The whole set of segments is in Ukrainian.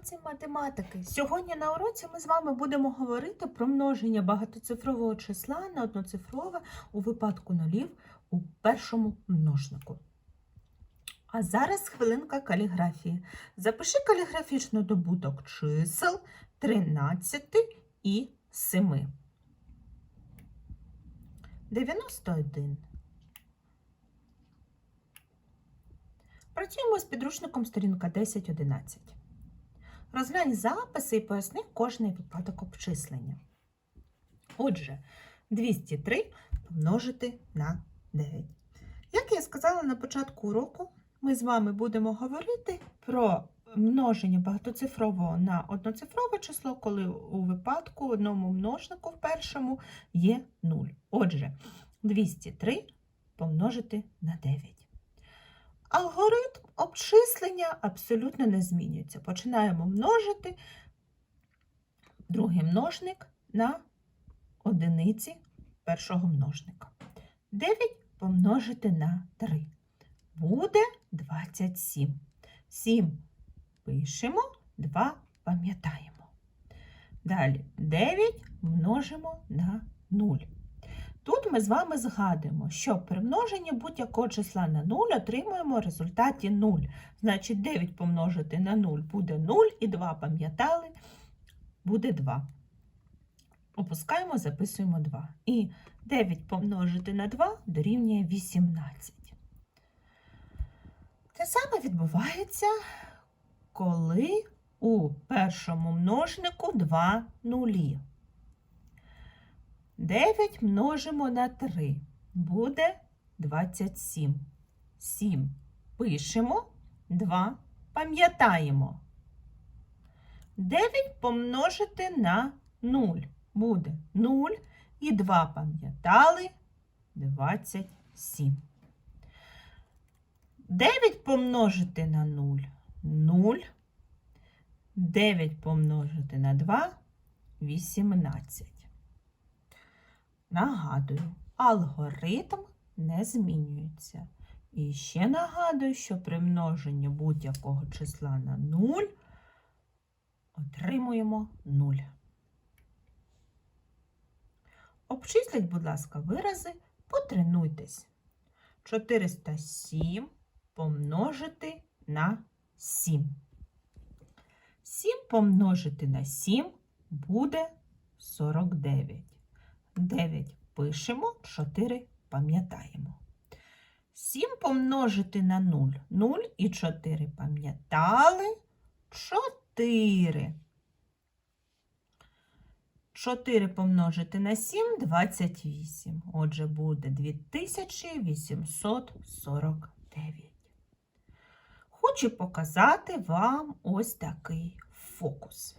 уроці математики. Сьогодні на уроці ми з вами будемо говорити про множення багатоцифрового числа на одноцифрове у випадку нулів у першому множнику. А зараз хвилинка каліграфії. Запиши каліграфічно добуток чисел 13 і 7. 91. Працюємо з підручником сторінка 10-11. Розглянь записи і поясни кожний випадок обчислення. Отже, 203 помножити на 9. Як я сказала на початку уроку, ми з вами будемо говорити про множення багатоцифрового на одноцифрове число, коли у випадку одному множнику в першому є 0. Отже, 203 помножити на 9. Алгоритм обчислення абсолютно не змінюється. Починаємо множити другий множник на одиниці першого множника. 9 помножити на 3. Буде 27. 7 пишемо, 2 пам'ятаємо. Далі 9 множимо на 0. Тут ми з вами згадуємо, що при множенні будь-якого числа на 0 отримуємо в результаті 0. Значить, 9 помножити на 0 буде 0, і 2 пам'ятали, буде 2. Опускаємо, записуємо 2. І 9 помножити на 2 дорівнює 18. Те саме відбувається, коли у першому множнику 2 нулі. 9 множимо на 3. Буде 27. 7 пишемо, 2 пам'ятаємо. 9 помножити на 0. Буде 0 і 2 пам'ятали 27. 9 помножити на 0 0. 9 помножити на 2 18. Нагадую, алгоритм не змінюється. І ще нагадую, що при множенні будь-якого числа на 0 отримуємо 0. Обчисліть, будь ласка, вирази, потренуйтесь. 407 помножити на 7. 7 помножити на 7 буде 49. 9 пишемо, 4 пам'ятаємо. 7 помножити на 0. 0 і 4 пам'ятали. 4. 4 помножити на 7 28. Отже, буде 2849. Хочу показати вам ось такий фокус.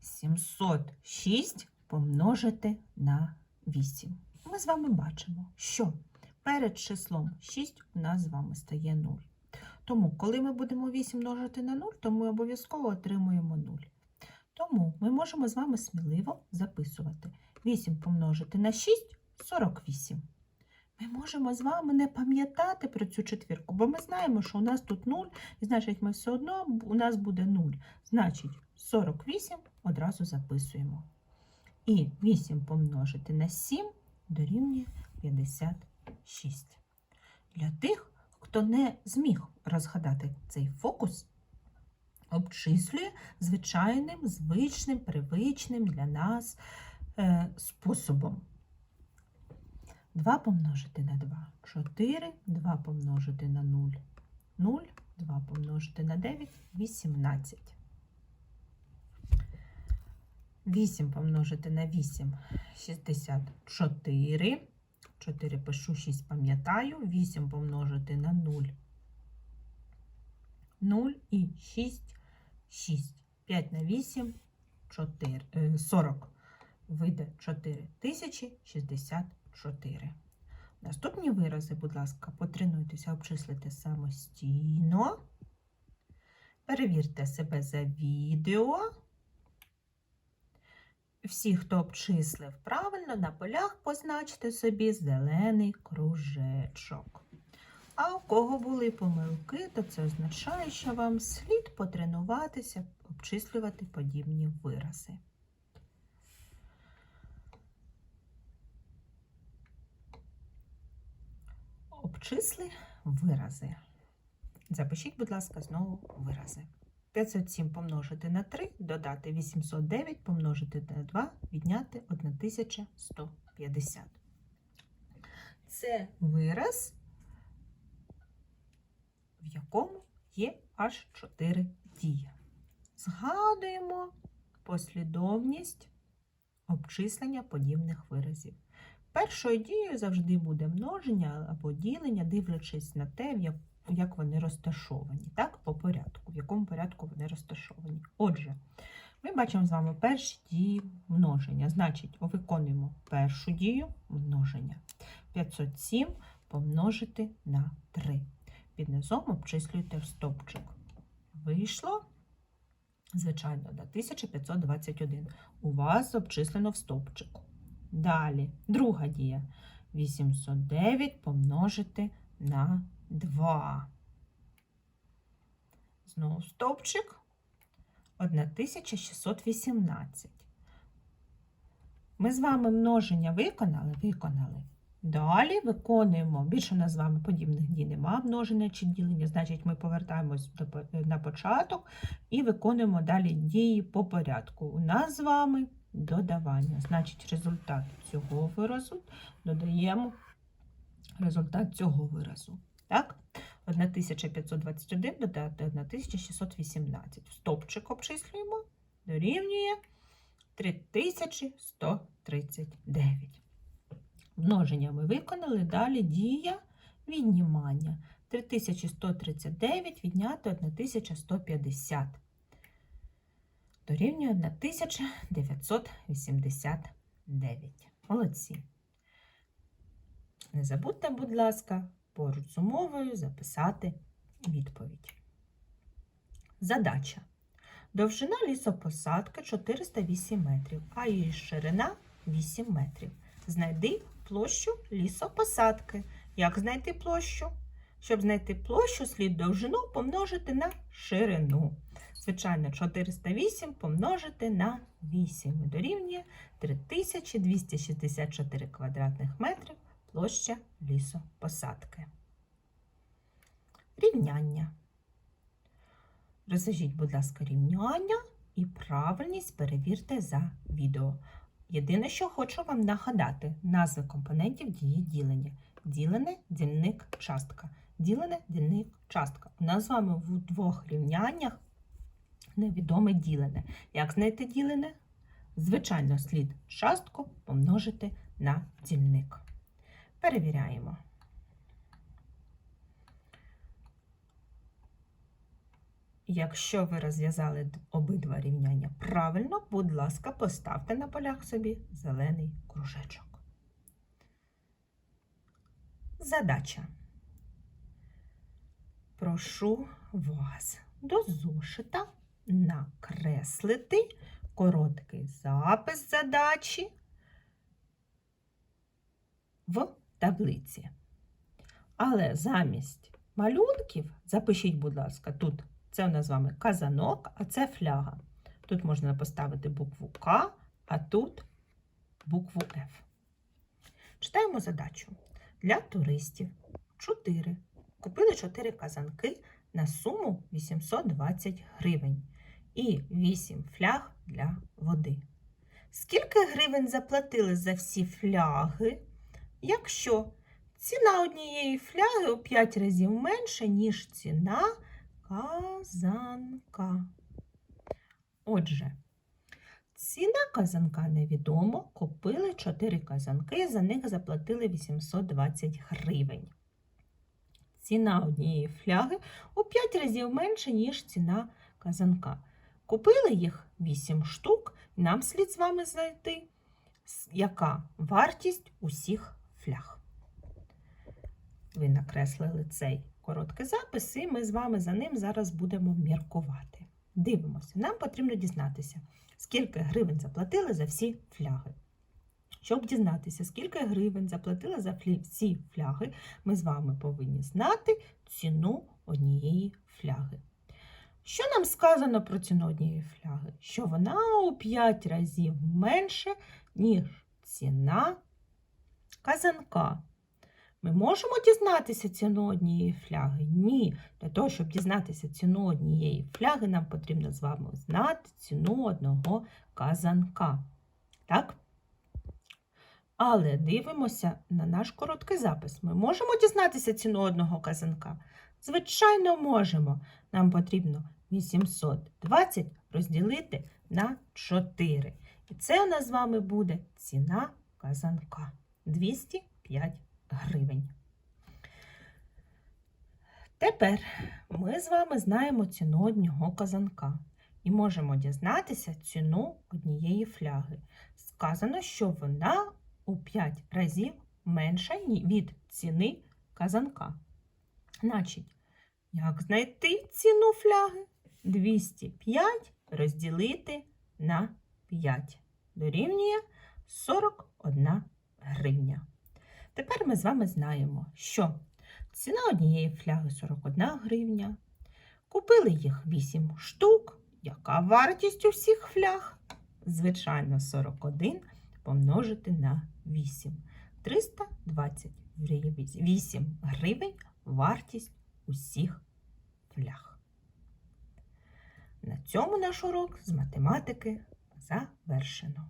706 помножити на 8. Ми з вами бачимо, що перед числом 6 у нас з вами стає 0. Тому, коли ми будемо 8 множити на 0, то ми обов'язково отримуємо 0. Тому ми можемо з вами сміливо записувати 8 помножити на 6 48. Ми можемо з вами не пам'ятати про цю четвірку, бо ми знаємо, що у нас тут 0, і значить, ми все одно у нас буде 0. Значить, 48 одразу записуємо. І 8 помножити на 7 дорівнює 56. Для тих, хто не зміг розгадати цей фокус, обчислює звичайним, звичним, привичним для нас е, способом. 2 помножити на 2 4, 2 помножити на 0 0, 2 помножити на 9 18. 8 помножити на 8 64. 4 пишу, 6 пам'ятаю. 8 помножити на 0 0 і 6 6. 5 на 8 4, е, 40. Вийде 4064. Наступні вирази, будь ласка, потренуйтеся обчислити самостійно. Перевірте себе за відео. Всі, хто обчислив правильно, на полях позначте собі зелений кружечок. А у кого були помилки, то це означає, що вам слід потренуватися обчислювати подібні вирази. Обчисли вирази. Запишіть, будь ласка, знову вирази. 507 помножити на 3, додати 809 помножити на 2, відняти 1150. Це вираз, в якому є аж 4 дії. Згадуємо послідовність обчислення подібних виразів. Першою дією завжди буде множення або ділення, дивлячись на те, в як- як вони розташовані, так, по порядку, в якому порядку вони розташовані. Отже, ми бачимо з вами перші дії множення. Значить, виконуємо першу дію множення. 507 помножити на 3. Під низом обчислюєте в стовпчик. Вийшло, звичайно, на 1521. У вас обчислено в стовпчику. Далі, друга дія. 809 помножити на 2. Знову стовпчик. 1618. Ми з вами множення виконали? Виконали. Далі виконуємо, більше у нас з вами подібних дій нема множення чи ділення, значить ми повертаємось до на початок і виконуємо далі дії по порядку. У нас з вами додавання. Значить, результат цього виразу додаємо результат цього виразу. Так? 1521 додати 1618. Стопчик обчислюємо, дорівнює 3139. Множення ми виконали, далі дія віднімання. 3139 відняти 1150. Дорівнює 1989. Молодці. Не забудьте, будь ласка, поруч з умовою записати відповідь. Задача. Довжина лісопосадки 408 метрів, а її ширина 8 метрів. Знайди площу лісопосадки. Як знайти площу? Щоб знайти площу, слід довжину помножити на ширину. Звичайно, 408 помножити на 8 дорівнює 3264 квадратних метрів площа лісопосадки. Рівняння. Розв'яжіть, будь ласка, рівняння і правильність перевірте за відео. Єдине, що хочу вам нагадати, назви компонентів дії ділення. Ділене, дільник, частка. Ділене, дільник, частка. У нас з вами в двох рівняннях невідоме ділене. Як знайти ділене? Звичайно, слід частку помножити на дільник. Перевіряємо. Якщо ви розв'язали обидва рівняння правильно, будь ласка, поставте на полях собі зелений кружечок. Задача. Прошу вас до зошита накреслити короткий запис задачі в таблиці. Але замість малюнків запишіть, будь ласка, тут це у нас з вами казанок, а це фляга. Тут можна поставити букву К, а тут букву Ф. Читаємо задачу. Для туристів 4. Купили 4 казанки на суму 820 гривень і 8 фляг для води. Скільки гривень заплатили за всі фляги, якщо ціна однієї фляги у 5 разів менша, ніж ціна казанка? Отже, ціна казанка невідомо. Купили 4 казанки, за них заплатили 820 гривень. Ціна однієї фляги у 5 разів менше, ніж ціна казанка. Купили їх 8 штук, нам слід з вами знайти, яка вартість усіх фляг. Ви накреслили цей короткий запис, і ми з вами за ним зараз будемо міркувати. Дивимося, нам потрібно дізнатися, скільки гривень заплатили за всі фляги. Щоб дізнатися, скільки гривень заплатила за всі фляги, ми з вами повинні знати ціну однієї фляги. Що нам сказано про ціну однієї фляги? Що вона у 5 разів менше, ніж ціна казанка. Ми можемо дізнатися ціну однієї фляги? Ні. Для того, щоб дізнатися ціну однієї фляги, нам потрібно з вами знати ціну одного казанка. Так? Але дивимося на наш короткий запис. Ми можемо дізнатися ціну одного казанка? Звичайно, можемо. Нам потрібно 820 розділити на 4. І це у нас з вами буде ціна казанка 205 гривень. Тепер ми з вами знаємо ціну одного казанка і можемо дізнатися ціну однієї фляги. Сказано, що вона у 5 разів менша від ціни казанка. Значить, як знайти ціну фляги? 205 розділити на 5 дорівнює 41 гривня. Тепер ми з вами знаємо, що ціна однієї фляги 41 гривня. Купили їх 8 штук. Яка вартість усіх фляг? Звичайно, 41 помножити на 8. 328 гривень вартість усіх фляг. На цьому наш урок з математики завершено.